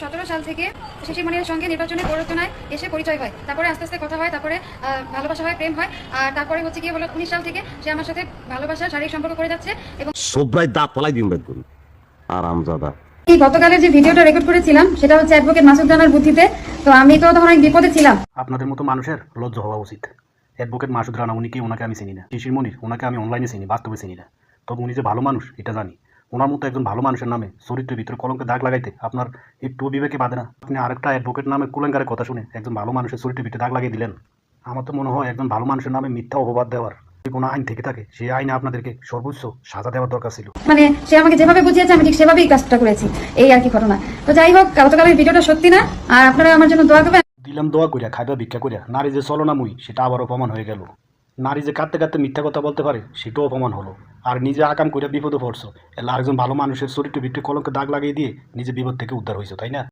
সতেরো সাল থেকে শিশিরমণির সঙ্গে নির্বাচনী প্ররোচনায় এসে পরিচয় হয়। তারপরে আস্তে আস্তে কথা হয় তারপরে ভালোবাসা হয় প্রেম হয়। আর তারপরে হচ্ছে গিয়ে বলো উনিশ সাল থেকে সে আমার সাথে ভালোবাসা শারীরিক সম্পর্ক করে যাচ্ছে এবং সব্রাই দাঁত দিন আরামজাদা। এই গতকালের যে ভিডিওটা রেকর্ড করেছিলাম সেটা হচ্ছে অ্যাডভোকেট মাসুদ জানার বুদ্ধিতে। তো আমি তো তখন অনেক বিপদে ছিলাম। আপনাদের মতো মানুষের লজ্জা হওয়া উচিত। অ্যাডভোকেট মাসুদ রানা উনি কি ওনাকে আমি চিনি না? শিশির মনির ওনাকে আমি অনলাইনে চিনি বাস্তবে চিনি না। তবে উনি যে ভালো মানুষ এটা জানি। ওনার মতো একজন ভালো মানুষের নামে চরিত্রের ভিতরে কলঙ্কে দাগ লাগাইতে আপনার একটু বিবেকে বাদে না। আপনি আরেকটা অ্যাডভোকেট নামে কুলেঙ্গারের কথা শুনে একজন ভালো মানুষের চরিত্রের ভিতরে দাগ লাগিয়ে দিলেন। আমার তো মনে হয় একজন ভালো মানুষের নামে মিথ্যা অপবাদ দেওয়ার কোনো আইন থেকে থাকে সেই আইনে আপনাদেরকে সর্বোচ্চ সাজা দেওয়ার দরকার ছিল। মানে সে আমাকে যেভাবে বুঝিয়েছে আমি ঠিক সেভাবেই কাজটা করেছি। এই আর কি ঘটনা। তো যাই হোক গতকালের ভিডিওটা সত্যি না আর আপনারা আমার জন্য দোয়া করবেন। দিলাম দোয়া করিয়া খাইবা ভিক্ষা করিয়া নারী যে চলো না মুই সেটা আবার অপমান হয়ে গেল। নারী যে কাঁদতে কাঁদতে মিথ্যা কথা বলতে পারে, সেটাও অপমান হলো। আর নিজে আকাম করে বিপদে পড়ছো। এলা আরেকজন ভালো মানুষের চরিত্র ভিত্তি কলঙ্কে দাগ লাগিয়ে দিয়ে নিজে বিপদ থেকে উদ্ধার হয়েছো তাই না?